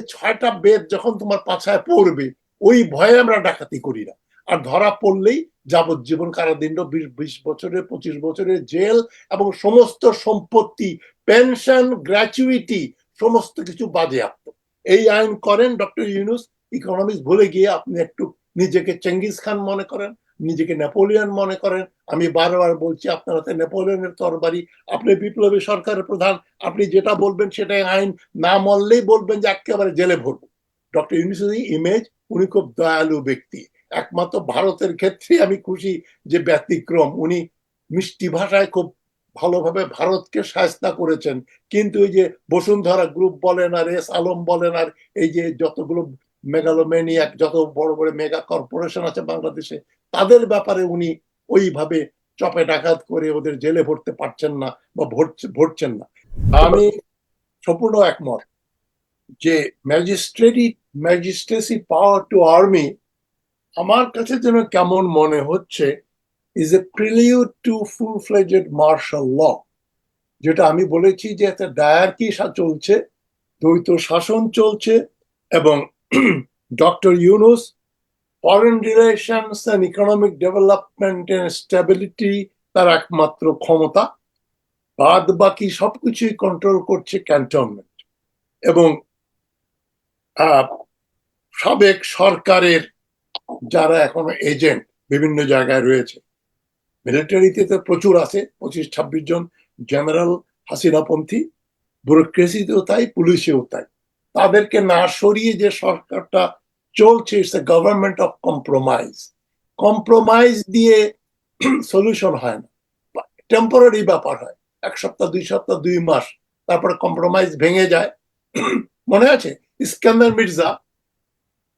ছয়টা বেদ যখন তোমার পাছায় পড়বে, ওই ভয়ে আমরা ডাকাতি করি না। আর ধরা পড়লেই যাবজ্জীবন কারাদণ্ড, বিশ বিশ বছরের, পঁচিশ বছরের জেল এবং সমস্ত সম্পত্তি, পেনশন, গ্র্যাচুইটি, সমস্ত কিছু বাজে বাজেয়াপ্ত। এই আইন করেন ডক্টর ইউনুস। ইকোনমিক্স ভুলে গিয়ে আপনি একটু নিজেকে চেঙ্গিস খান মনে করেন। নিজেকে নেপোলিয়ন মনে করেন। আমি বারবার বলছি, আপনার হাতে নেপোলিয়নের তরবারি, আপনি বিপ্লবী সরকারের প্রধান, আপনি যেটা বলবেন সেটাই আইন, না মানলেই বলবেন যে একেবারে জেলে ভরবো। ডক্টর ইউনুসের ইমেজ, উনি খুব দয়ালু ব্যক্তি। একমাত্র ভারতের ক্ষেত্রে আমি খুশি যে ব্যতিক্রম। উনি মিষ্টি ভাষায় খুব ভালোভাবে ভারতকে সাহস্তা করেছেন। কিন্তু এই যে বসুন্ধরা গ্রুপ বলেন আর এস আলম বলেন আর এই যে যতগুলো মেগালোমেনিয়াক যত বড় বড় মেগা কর্পোরেশন আছে বাংলাদেশে, তাদের ব্যাপারে উনি ওইভাবে চপে ডাকাত করে ওদের জেলে ভরতে পারছেন না বা ভরছেন না। আমি সম্পূর্ণ একমত যে magistracy magistracy power to army আমার কাছে যেন কেমন মনে হচ্ছে is a prelude to full fledged martial law যেটা আমি বলেছি যে একটা ডায়ার্কি চলছে, দ্বৈত শাসন চলছে এবং doctor Yunus foreign relations and economic development and stability তার একমাত্র ক্ষমতা। বাদ বাকি সবকিছুই কন্ট্রোল করছে ক্যান্টনমেন্ট এবং সাবেক সরকারের যারা এখনও এজেন্ট বিভিন্ন জায়গায় রয়েছে। মিলিটারিতে তো প্রচুর আছে, পঁচিশ, ছাব্বিশ জন জেনারেল হাসিনাপন্থী। ব্যুরোক্রেসিতেও তাই, পুলিশেও তাই। তাদেরকে না সরিয়ে যে সরকারটা চলছে it's a government of compromise compromise দিয়ে সলিউশন হয় না। টেম্পোরারি ব্যাপার হয়। এক সপ্তাহ, দুই সপ্তাহ, দুই মাস, তারপরে কম্প্রোমাইজ ভেঙে যায়। মনে আছে? ইস্কান্দার মির্জা,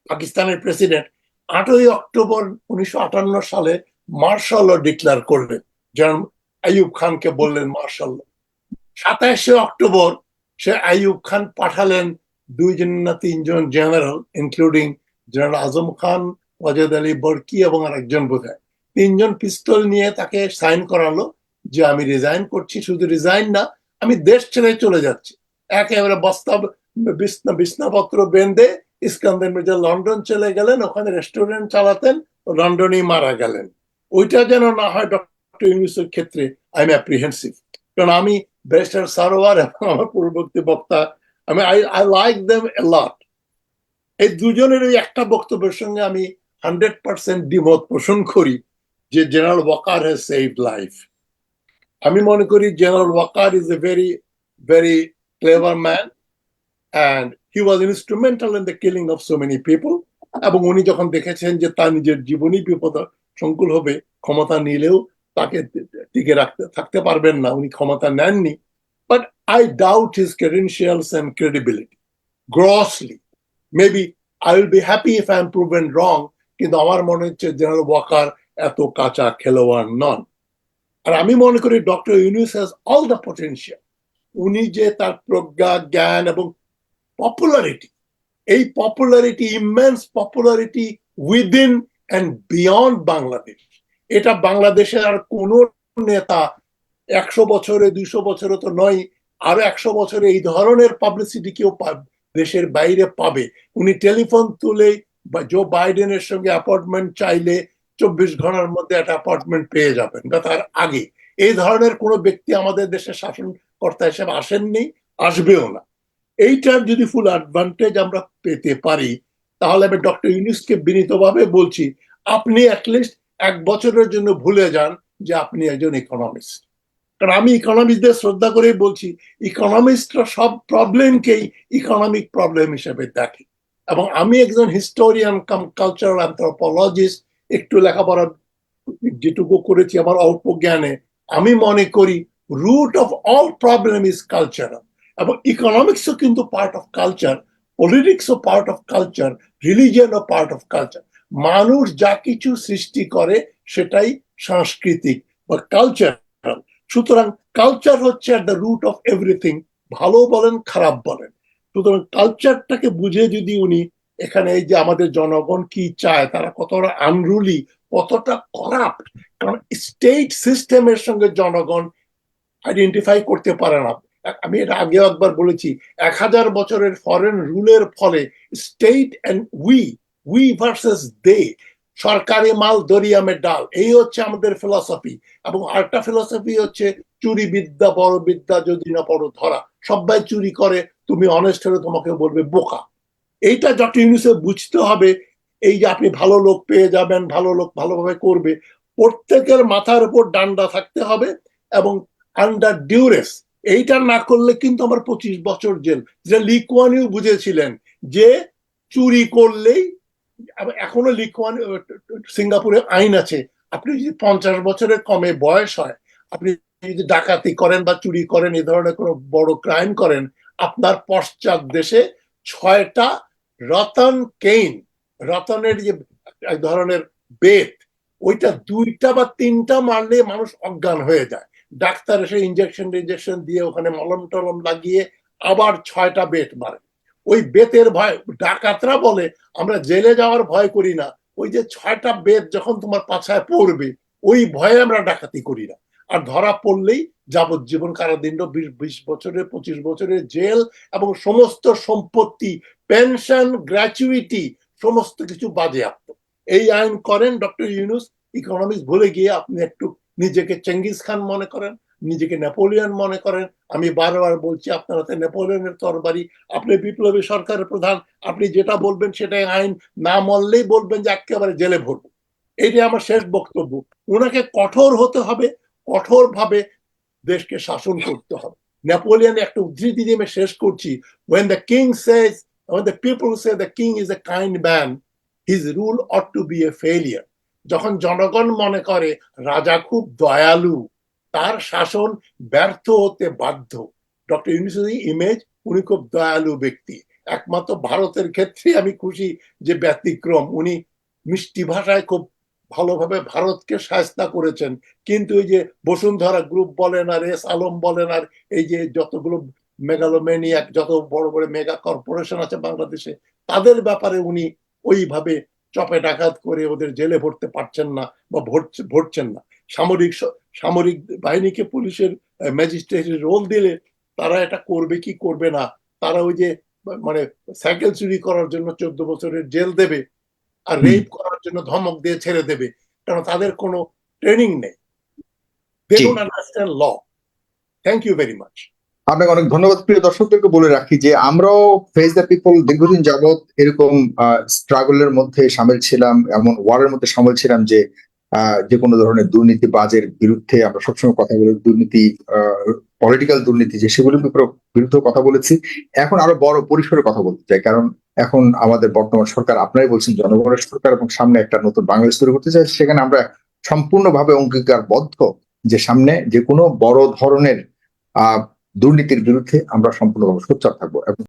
পাকিস্তানের প্রেসিডেন্ট আটই অক্টোবর উনিশশো আটান্ন সালে মার্শাল ডিক্লার করলেন। যেমন আইয়ুব খানকে বললেন মার্শাল সাতাশে অক্টোবর সে আইয়ুব খান পাঠালেন না তিনজন general including general Azam Khan, Wajed Ali Barki এবং আর একজন বোধহয় তিনজন পিস্তল নিয়ে তাকে সাইন করালো যে আমি রিজাইন করছি, শুধু রিজাইন না, আমি দেশ ছেড়ে চলে যাচ্ছি। একেবারে বস্তা বিছনা, বিছনাপত্র বেঁধে ইস্কান্দার মির্জা লন্ডন চলে গেলেন, ওখানে রেস্টুরেন্ট চালাতেন, লন্ডনেই মারা গেলেন। ওইটা যেন না হয় ডক্টর ইউনুসের ক্ষেত্রে আই এম অ্যাপ্রিহেন্সিভ কারণ আমি ব্যারিস্টার সারোয়ার এবং আমার পূর্ববর্তী বক্তা আমি I I like them a lot এই দুজনের ওই একটা বক্তব্যের সঙ্গে আমি হান্ড্রেড পার্সেন্ট দ্বিমত পোষণ করি যে general Waker has save life আমি মনে করি general Waker is a very very clever man and he was instrumental in the killing of so many people এবং উনি যখন দেখেছেন যে তার নিজের জীবনই বিপদ সংকুল হবে, ক্ষমতা নিলেও তাকে টিকে রাখতে, থাকতে পারবেন না, উনি ক্ষমতা নেননি। I doubt his credentials and credibility grossly maybe I will be happy if I am proven wrong কিন্তু আমার মনে হচ্ছে জেনারেল ওয়াকার এত কাঁচা খেলোয়াড় নন। আর আমি মনে করি doctor Yunus has all the potential উনি যে তার প্রজ্ঞা, জ্ঞান এবং পপুলারিটি এই popularity immense popularity within and beyond Bangladesh এটা বাংলাদেশের আর কোন নেতা একশো বছরে, দুইশো বছরে তো নয় আরও একশো বছরে এই ধরনের পাবলিসিটি কেউ দেশের বাইরে পাবে। উনি টেলিফোন তুলে জো বাইডেনের সঙ্গে অ্যাপয়েন্টমেন্ট চাইলে চব্বিশ ঘণ্টার মধ্যে একটা অ্যাপয়েন্টমেন্ট পেয়ে যাবেন, বা তার আগে। এই ধরনের কোনো ব্যক্তি আমাদের দেশের শাসনকর্তা হিসেবে আসেননি, আসবেও না। এইটার যদি ফুল অ্যাডভান্টেজ আমরা পেতে পারি, তাহলে আমি ডক্টর ইউনুসকে বিনীতভাবে বলছি, আপনি অ্যাটলিস্ট এক বছরের জন্য ভুলে যান যে আপনি একজন ইকোনমিস্ট কারণ আমি ইকোনমিস্টদের শ্রদ্ধা করেই বলছি ইকোনমিস্টরা সব প্রবলেমকেই ইকোনমিক প্রবলেম হিসেবে দেখে। এবং আমি একজন হিস্টোরিয়ান কাম কালচারাল অ্যান্থ্রোপোলজিস্ট একটু লেখাপড়া যেটুকু করেছি আমার অল্প জ্ঞানে, আমি মনে করি root of all problem is cultural এবং ইকোনমিক্সও কিন্তু পার্ট অফ কালচার পলিটিক্সও পার্ট অফ কালচার রিলিজিয়নও পার্ট অফ কালচার মানুষ যা কিছু সৃষ্টি করে সেটাই সাংস্কৃতিক বা কালচারাল সুতরাং কালচার হচ্ছে at the root of everything ভালো বলেন, খারাপ বলেন। সুতরাং কালচারটাকে বুঝে যদি উনি এখানে এই যে আমাদের জনগণ কি চায়, তারা কতটা আনরুলি কতটা করাপ্ট কারণ স্টেট সিস্টেমের সঙ্গে জনগণ আইডেন্টিফাই করতে পারে না। আমি এটা আগেও একবার বলেছি, এক হাজার বছরের ফরেন রুলের ফলে state and we we versus they সরকারি মাল দরিয়ামের ডাল। এই হচ্ছে আমাদের ফিলসফি এবং আরেকটা ফিলসফি হচ্ছে, চুরি বিদ্যা, বড় বিদ্যা, যদি না পড়ো ধরা। সবাই চুরি করে, তুমি অনেস্ট হলে তোমাকে বলবে, বোকা। এইটা ডক্টর ইউনুসে বুঝতে হবে, এই যে আপনি ভালো লোক পেয়ে যাবেন, ভালো লোক ভালোভাবে করবে, প্রত্যেকের মাথার উপর ডান্ডা থাকতে হবে এবং আন্ডার ডিউরেস এইটা না করলে কিন্তু আমার পঁচিশ বছর জেল। যেটা লিকুয়ানিও বুঝেছিলেন যে, চুরি করলেই এখনও লিকুয়ান সিঙ্গাপুরে আইন আছে। আপনি যদি পঞ্চাশ বছরের কমে বয়স হয়, আপনি যদি ডাকাতি করেন বা চুরি করেন এই ধরনের কোনো বড় ক্রাইম করেন, আপনার পশ্চাৎ দেশে ছয়টা রতন কেইন, রতনের যে এক ধরনের বেত, ওইটা দুইটা বা তিনটা মারলে মানুষ অজ্ঞান হয়ে যায়। ডাক্তার এসে ইঞ্জেকশন ইঞ্জেকশন দিয়ে ওখানে মলম টলম লাগিয়ে আবার ছয়টা বেত মারে। ওই বেতের ভয়, ডাকাতরা বলে, আমরা জেলে যাওয়ার ভয় করি না। ওই যে ছয়টা বেত যখন তোমার পাছায় পড়বে, ওই ভয়ে আমরা ডাকাতি করি না। আর ধরা পড়লেই যাবজ্জীবন কারাদণ্ড, বিশ বিশ বছরের, পঁচিশ বছরের জেল এবং সমস্ত সম্পত্তি, পেনশন, গ্র্যাচুইটি, সমস্ত কিছু বাজেয়াপ্ত। এই আইন করেন ডক্টর ইউনুস। ইকোনমিক্স ভুলে গিয়ে আপনি একটু নিজেকে চেঙ্গিস খান মনে করেন। নিজেকে নেপোলিয়ন মনে করেন। আমি বারবার বলছি, আপনার হাতে নেপোলিয়নের তরবারি, আপনি বিপ্লবী সরকারের প্রধান, আপনি যেটা বলবেন সেটাই আইন, না মানলেই বলবেন যে একেবারে জেলে ভরবো। এইটাই আমার শেষ বক্তব্য। ওনাকে কঠোর হতে হবে কঠোর ভাবে দেশকে শাসন করতে হবে। নেপোলিয়ন একটা উদ্ধৃতি দিয়ে আমি শেষ করছি। When the king says, when the people say the king is a kind man, his rule ought to be a failure যখন জনগণ মনে করে, রাজা খুব দয়ালু তার শাসন ব্যর্থ হতে বাধ্য। ডক্টর ইউনিসের ইমেজ উনি খুব দয়ালু ব্যক্তি। একমাত্র ভারতের ক্ষেত্রে আমি খুশি যে ব্যতিক্রম। উনি মিষ্টি ভাষায় খুব ভালোভাবে ভারতকে সাহস্তা করেছেন। কিন্তু এই যে বসুন্ধরা গ্রুপ বলেন আর এস আলম বলেন আর এই যে যতগুলো মেগালোমেনিয়াক যত বড় বড় মেগা কর্পোরেশন আছে বাংলাদেশে, তাদের ব্যাপারে উনি ওইভাবে চপে ডাকাত করে ওদের জেলে ভরতে পারছেন না বা ভরছেন না। সামরিক সামরিক বাহিনীকে পুলিশের ম্যাজিস্ট্রেটের রোল দিলে তারা এটা করবে কি করবে না? তারা ওই যে মানে সাইকেল চুরি করার জন্য চোদ্দ বছরের জেল দেবে আর রেপ করার জন্য ধমক দিয়ে ছেড়ে দেবে। কারণ তাদের কোনো ট্রেনিং নেই। They don't understand law thank you very much আপনাকে অনেক ধন্যবাদ। প্রিয় দর্শকদেরকে বলে রাখি যে আমরাও ফেস দ্য পিপল দীর্ঘদিন যাবৎ এরকম স্ট্রাগলের মধ্যে সামিল ছিলাম এমন ওয়ারের মধ্যে সামিল ছিলাম যে যে কোনো ধরনের দুর্নীতিবাজের বিরুদ্ধে আমরা সবসময় কথা বলি দুর্নীতি পলিটিক্যাল দুর্নীতি যে সেগুলোর বিরুদ্ধে কথা বলেছি। এখন আরও বড় পরিসরে কথা বলতে চাই, কারণ এখন আমাদের বর্তমান সরকার, আপনারাই বলছেন জনগণের সরকার এবং সামনে একটা নতুন বাংলাদেশ তৈরি করতে চাই সেখানে আমরা সম্পূর্ণভাবে অঙ্গীকারবদ্ধ যে সামনে যে কোনো বড় ধরনের, আহ, দুর্নীতির বিরুদ্ধে আমরা সম্পূর্ণভাবে সোচ্চার থাকব। এবং